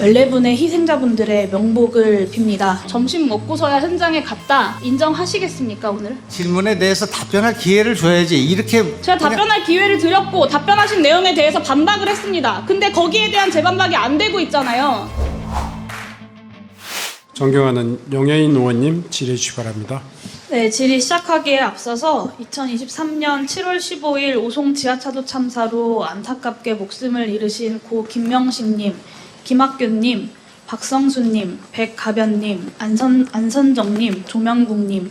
14분의 희생자분들의 명복을 빕니다. 점심 먹고서야 현장에 갔다 인정하시겠습니까 오늘? 질문에 대해서 답변할 기회를 줘야지. 이렇게 제가 그냥 답변할 기회를 드렸고 답변하신 내용에 대해서 반박을 했습니다. 근데 거기에 대한 재반박이 안 되고 있잖아요. 존경하는 용해인 의원님 질의 주시 바랍니다. 네, 질의 시작하기에 앞서서 2023년 7월 15일 오송 지하차도 참사로 안타깝게 목숨을 잃으신 고 김명식님, 김학균님, 박성수님, 백가변님, 안선, 안선정님, 조명국님,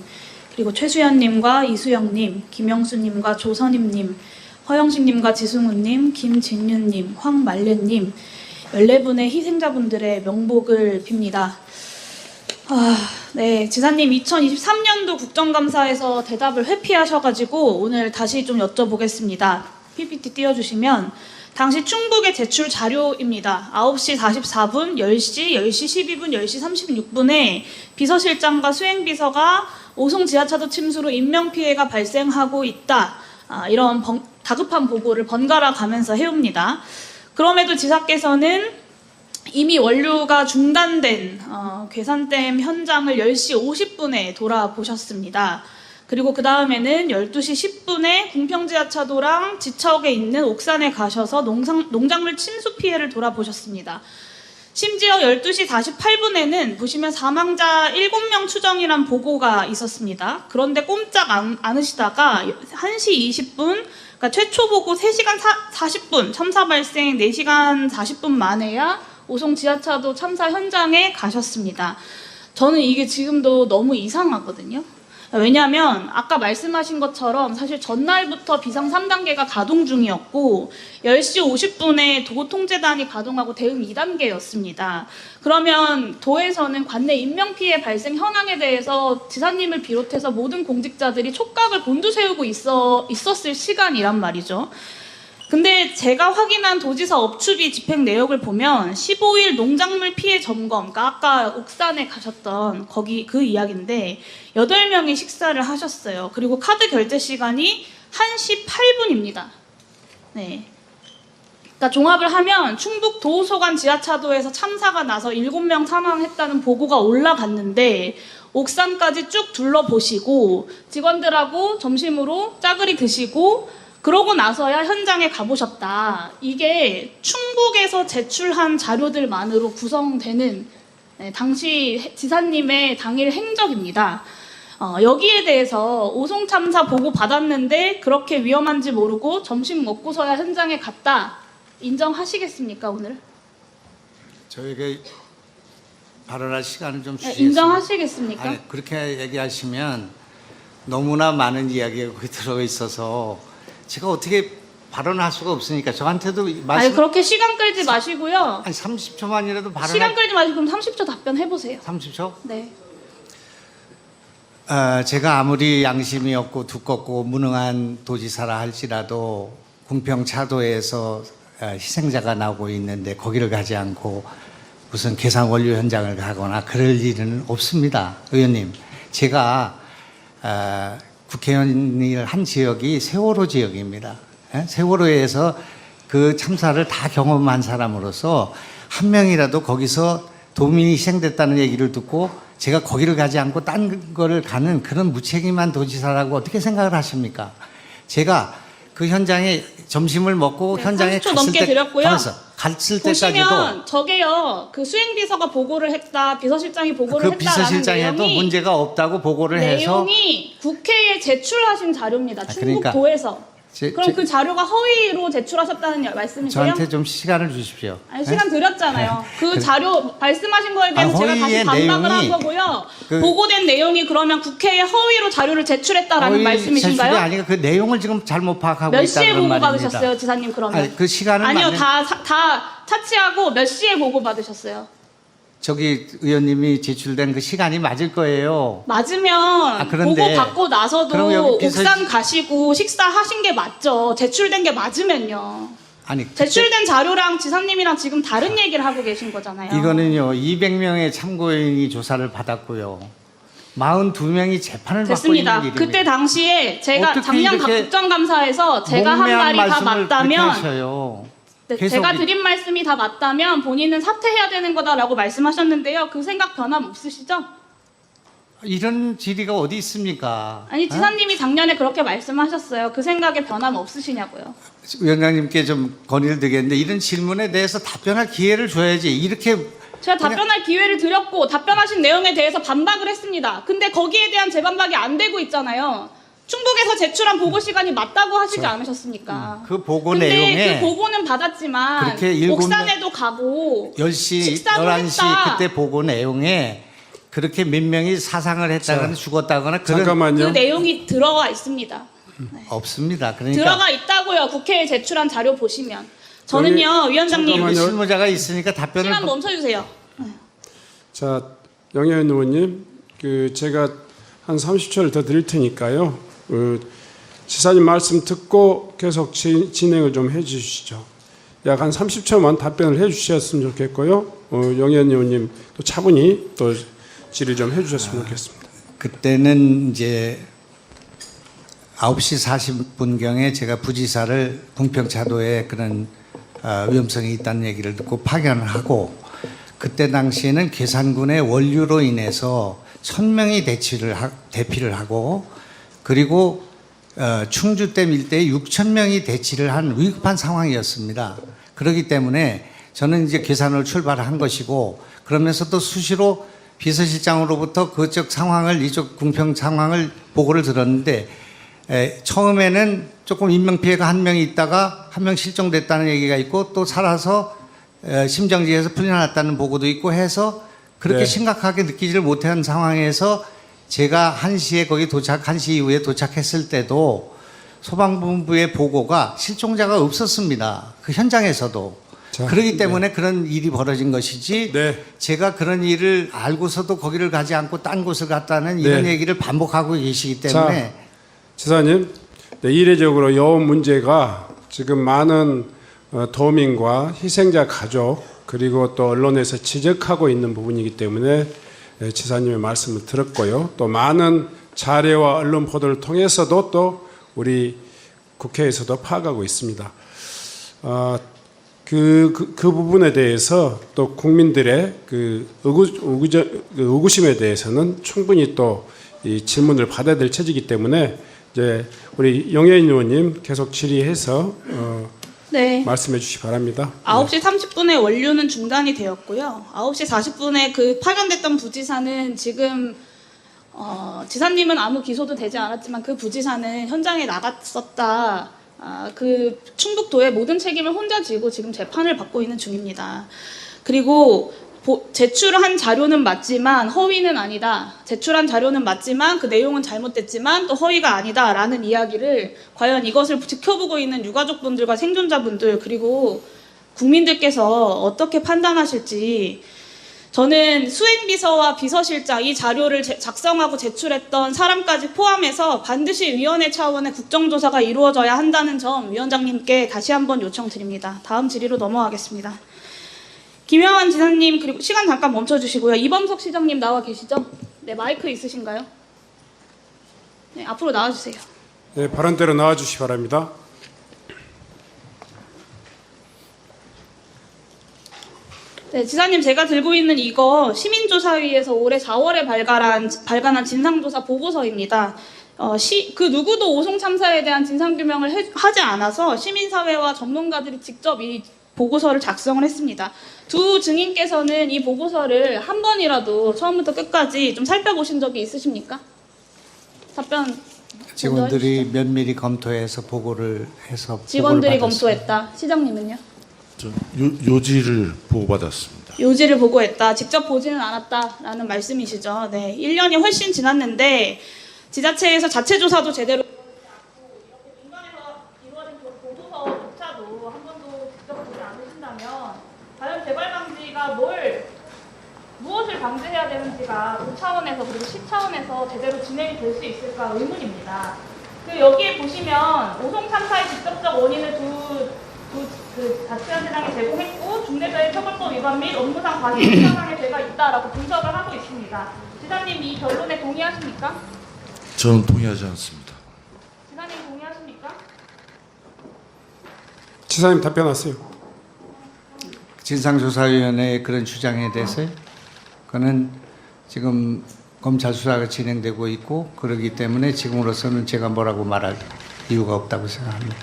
그리고 최수연님과 이수영님, 김영수님과 조선임님, 허영식님과 지승우님, 김진윤님, 황말레님, 14분의 희생자분들의 명복을 빕니다. 아, 네. 지사님 2023년도 국정감사에서 대답을 회피하셔가지고 오늘 다시 좀 여쭤보겠습니다. PPT 띄워주시면 당시 충북에 제출 자료입니다. 9시 44분, 10시, 10시 12분, 10시 36분에 비서실장과 수행비서가 오송 지하차도 침수로 인명피해가 발생하고 있다. 아, 이런 번- 다급한 보고를 번갈아 가면서 해옵니다. 그럼에도 지사께서는 이미 원료가 중단된 어, 괴산댐 현장을 10시 50분에 돌아보셨습니다. 그리고 그 다음에는 12시 10분에 궁평지하차도랑 지척에 있는 옥산에 가셔서 농상, 농작물 침수 피해를 돌아보셨습니다. 심지어 12시 48분에는 보시면 사망자 7명 추정이란 보고가 있었습니다. 그런데 꼼짝 안, 않으시다가 1시 20분, 그러니까 최초 보고 3시간 40분, 참사 발생 4시간 40분 만에야 오송 지하차도 참사 현장에 가셨습니다. 저는 이게 지금도 너무 이상하거든요. 왜냐하면 아까 말씀하신 것처럼 사실 전날부터 비상 3단계가 가동 중이었고 10시 50분에 도통제단이 가동하고 대응 2단계였습니다. 그러면 도에서는 관내 인명피해 발생 현황에 대해서 지사님을 비롯해서 모든 공직자들이 촉각을 곤두세우고 있어, 있었을 시간이란 말이죠. 근데 제가 확인한 도지사 업추비 집행 내역을 보면 15일 농작물 피해 점검, 그러니까 아까 옥산에 가셨던 거기 그 이야기인데 8명이 식사를 하셨어요. 그리고 카드 결제 시간이 1시 8분입니다. 네. 그러니까 종합을 하면 충북 도소간 지하차도에서 참사가 나서 7명 사망했다는 보고가 올라갔는데 옥산까지 쭉 둘러보시고 직원들하고 점심으로 짜글이 드시고 그러고 나서야 현장에 가보셨다. 이게 충북에서 제출한 자료들만으로 구성되는 네, 당시 해- 지사님의 당일 행적입니다. 어, 여기에 대해서 오송 참사 보고 받았는데 그렇게 위험한지 모르고 점심 먹고서야 현장에 갔다. 인정하시겠습니까 오늘? 저에게 발언할 시간을 좀 네, 주시겠습니까? 인정하시겠습니까? 아니, 그렇게 얘기하시면 너무나 많은 이야기가 들어 있어서 제가 어떻게 발언할 수가 없으니까 저한테도 아니 말씀 그렇게 시간 끌지 마시고요. 한 30초만이라도 발언 시간 끌지 마시고 그럼 30초 답변해 보세요. 30초? 네. 어, 제가 아무리 양심이 없고 두껍고 무능한 도지사라 할지라도 궁평 차도에서 어, 희생자가 나오고 있는데 거기를 가지 않고 무슨 계산 원료 현장을 가거나 그럴 일은 없습니다. 의원님, 제가 어, 국회의원을 한 지역이 세월호 지역입니다. 예? 세월호에서 그 참사를 다 경험한 사람으로서 한 명이라도 거기서 도민이 희생됐다는 얘기를 듣고 제가 거기를 가지 않고 딴 거를 가는 그런 무책임한 도지사라고 어떻게 생각을 하십니까? 제가 그 현장에 점심을 먹고 네, 현장에 30초 갔을 넘게 때 드렸고요. 가만있어. 갔을 때까지도 보시면 저게요. 그 수행 비서가 보고를 했다. 비서실장이 보고를 그 했다라는 비서실장에도 내용이 문제가 없다고 보고를 해서 내용이 국회에 제출하신 자료입니다. 충북 그러니까 도에서. 제- 그럼 제- 그 자료가 허위로 제출하셨다는 말씀이세요? 저한테 좀 시간을 주십시오. 아니 네? 시간 드렸잖아요. 그 자료 말씀하신 거에 대해서 아, 제가 다시 허위의 반박을 한 내용이 거고요. 그- 보고된 내용이 그러면 국회에 허위로 자료를 제출했다라는 거의 제출이 말씀이신가요? 아니고 그 내용을 지금 잘못 파악하고 몇 있다는 시에 보고 말입니다. 받으셨어요, 지사님 그러면? 아니, 그 시간은 아니요, 맞는- 다, 사- 다 차치하고 몇 시에 보고 받으셨어요? 저기 의원님이 제출된 그 시간이 맞을 거예요. 맞으면 그런데 보고 받고 나서도 여기 비서- 옥산 가시고 식사하신 게 맞죠. 제출된 게 맞으면요. 아니 그때 제출된 자료랑 지사님이랑 지금 다른 얘기를 하고 계신 거잖아요. 이거는요 200명의 참고인이 조사를 받았고요. 42명이 재판을 받고 됐습니다. 있는 일입니다. 그때 당시에 제가 어떻게 작년 이렇게 국정감사에서 제가 한 목매한 말이 다 말씀을 그렇게 맞다면 하셔요. 네, 계속 제가 이- 드린 말씀이 다 맞다면 본인은 사퇴해야 되는 거다라고 말씀하셨는데요. 그 생각 변함 없으시죠? 이런 질의가 어디 있습니까? 아니 어? 지사님이 작년에 그렇게 말씀하셨어요. 그 생각에 변함 없으시냐고요. 위원장님께 좀 건의를 드리겠는데 이런 질문에 대해서 답변할 기회를 줘야지 이렇게 제가 답변할 기회를 드렸고 답변하신 내용에 대해서 반박을 했습니다. 근데 거기에 대한 재반박이 안 되고 있잖아요. 충북에서 제출한 보고 시간이 맞다고 하시지 않으셨습니까? 그 보고 근데 내용에 그 보고는 받았지만 그렇게 일곱 옥산에도 가고 10시, 식사도 11시 했다. 그때 보고 내용에 그렇게 몇 명이 사상을 했다거나 죽었다거나 그런 그 잠깐만요. 내용이 들어가 있습니다. 없습니다. 그러니까 들어가 있다고요. 국회에 제출한 자료 보시면. 저는요, 위원장님 잠깐만요. 실무자가 있으니까 답변을 시간 멈춰 주세요. 자, 영예인 의원님, 그 제가 한 30초를 더 드릴 테니까요. 그 지사님 말씀 듣고 계속 지- 진행을 좀 해주시죠. 약 한 30초만 답변을 해주셨으면 좋겠고요. 어, 영예인 의원님 또 차분히 또 질의 좀 해주셨으면 좋겠습니다. 그때는 이제 9시 40분경에 제가 부지사를 궁평차도에 그런 어, 위험성이 있다는 얘기를 듣고 파견을 하고 그때 당시에는 괴산군의 원류로 인해서 1000명이 대치를 하, 대피를 하고 그리고 어, 충주댐 일대에 6,000명이 대치를 한 위급한 상황이었습니다. 그렇기 때문에 저는 이제 괴산으로 출발을 한 것이고 그러면서도 수시로 비서실장으로부터 그쪽 상황을 이쪽 궁평 상황을 보고를 들었는데 에, 처음에는 조금 인명 피해가 한 명이 있다가 한 명 실종됐다는 얘기가 있고 또 살아서 에, 심정지에서 풀려났다는 보고도 있고 해서 그렇게 네. 심각하게 느끼지를 못한 상황에서 제가 1시에 거기 도착, 1시 이후에 도착했을 때도 소방본부의 보고가 실종자가 없었습니다. 그 현장에서도. 자, 그렇기 때문에 그런 일이 벌어진 것이지 네. 제가 그런 일을 알고서도 거기를 가지 않고 딴 곳을 갔다는 이런 네. 얘기를 반복하고 계시기 때문에 지사님, 네, 이례적으로 여원 문제가 지금 많은 어, 도민과 희생자 가족 그리고 또 언론에서 지적하고 있는 부분이기 때문에 예, 지사님의 말씀을 들었고요. 또 많은 자료와 언론 보도를 통해서도 또 우리 국회에서도 파악하고 있습니다. 어, 그, 그, 그 부분에 대해서 또 국민들의 그 의구, 의구저, 그 의구심에 대해서는 충분히 또이 질문을 받아야 될 처지이기 때문에 이제 우리 영예인 의원님 계속 질의해서 어, 네. 말씀해 주시 기 바랍니다. 9시 30분에 원료는 중단이 되었고요. 9시 40분에 그 파견됐던 부지사는 지금 어, 지사님은 아무 기소도 되지 않았지만 그 부지사는 현장에 나갔었다. 아, 그 충북도의 모든 책임을 혼자 지고 지금 재판을 받고 있는 중입니다. 그리고 보- 제출한 자료는 맞지만 허위는 아니다. 제출한 자료는 맞지만 그 내용은 잘못됐지만 또 허위가 아니다라는 이야기를 과연 이것을 지켜보고 있는 유가족분들과 생존자분들 그리고 국민들께서 어떻게 판단하실지 저는 수행비서와 비서실장 이 자료를 제- 작성하고 제출했던 사람까지 포함해서 반드시 위원회 차원의 국정조사가 이루어져야 한다는 점 위원장님께 다시 한번 요청드립니다. 다음 질의로 넘어가겠습니다. 김영환 지사님 그리고 시간 잠깐 멈춰주시고요. 이범석 시장님 나와 계시죠? 네 마이크 있으신가요? 네 앞으로 나와주세요. 네, 발언대로 나와 주시 기 바랍니다. 네, 지사님 제가 들고 있는 이거 시민조사위에서 올해 4월에 발간한, 발간한 진상조사 보고서입니다. 어, 시, 그 누구도 오송 참사에 대한 진상규명을 해- 하지 않아서 시민사회와 전문가들이 직접 이 보고서를 작성을 했습니다. 두 증인께서는 이 보고서를 한 번이라도 처음부터 끝까지 좀 살펴보신 적이 있으십니까? 답변 직원들이. 면밀히 검토해서 보고를 해서 직원들이 보고를 받았습니다. 검토했다. 시장님은요? 저 요, 요지를 보고받았습니다. 요지를 보고했다. 직접 보지는 않았다라는 말씀이시죠. 네. 1년이 훨씬 지났는데 지자체에서 자체 조사도 제대로 이루어지지 않고 이렇게 민간에서 이루어진 그 보고서조차도 한 번도 직접 보지 않으신다면 과연 재발 방지가 뭘 무엇을 방지해야 되는지가 도 차원에서 그리고 시 차원에서 제대로 진행이 될 수 있을까 의문입니다. 그 여기에 보시면 오송 참사의 직접적 원인을 두, 두, 그 자치단체장이 제공했고 중대재해처벌법 위반 및 업무상 과실치사상의 죄가 있다라고 분석을 하고 있습니다. 지사님 이 결론에 동의하십니까? 저는 동의하지 않습니다. 지사님 동의하십니까? 지사님 답변하세요. 진상조사위원회의 그런 주장에 대해서요? 그거는 지금 검찰 수사가 진행되고 있고 그러기 때문에 지금으로서는 제가 뭐라고 말할 이유가 없다고 생각합니다.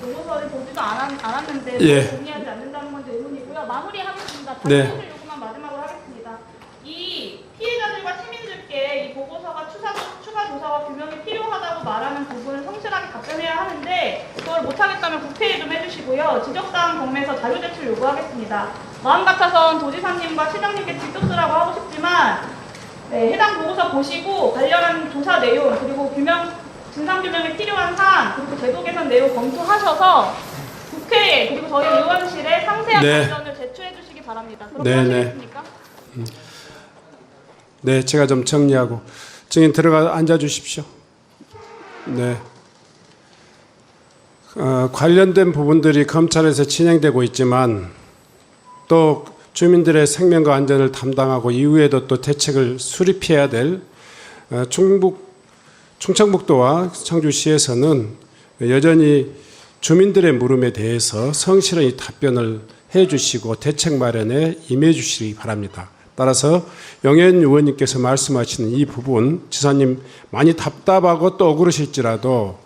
보고서를 보지도 않았, 않았 는데 예. 동의하지 않는다는 건지 의문이고요. 마무리하겠습니다. 네. 요구만 마지막으로 하겠습니다. 이 피해자들과 시민들께 이 보고서가 추가, 추가 조사와 규명이 필요하다고 말하는 부분을 성실하게 답변해야 하는데 그걸 못하겠다면 국회에 좀 해주시고요. 지적사항 경매에서 자료 제출 요구하겠습니다. 마음 같아선 도지사님과 시장님께 직접 쓰라고 하고 싶지만 네, 해당 보고서 보시고 관련한 조사 내용 그리고 규명 진상 규명에 필요한 사안 그리고 제도 개선 내용 검토하셔서 국회에 그리고 저희 의원실에 상세한 네. 답변을 제출해 주시기 바랍니다. 그렇게 네, 네. 하시겠습니까? 네, 제가 좀 정리하고 증인 들어가 앉아 주십시오. 네. 어, 관련된 부분들이 검찰에서 진행되고 있지만 또 주민들의 생명과 안전을 담당하고 이후에도 또 대책을 수립해야 될 어, 충북 충청북도와 청주시에서는 여전히 주민들의 물음에 대해서 성실히 답변을 해 주시고 대책 마련에 임해 주시기 바랍니다. 따라서 영현 의원님께서 말씀하시는 이 부분 지사님 많이 답답하고 또 억울하실지라도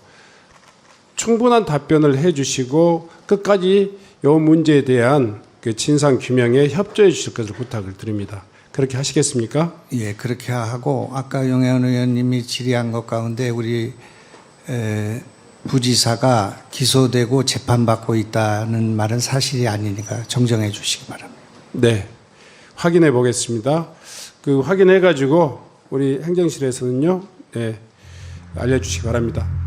충분한 답변을 해 주시고 끝까지 이 문제에 대한 그 진상 규명에 협조해 주실 것을 부탁을 드립니다. 그렇게 하시겠습니까? 예, 그렇게 하고 아까 용현 의원님이 질의한 것 가운데 우리 에, 부지사가 기소되고 재판받고 있다는 말은 사실이 아니니까 정정해 주시기 바랍니다. 네. 확인해 보겠습니다. 그 확인해 가지고 우리 행정실에서는요. 네. 알려 주시기 바랍니다.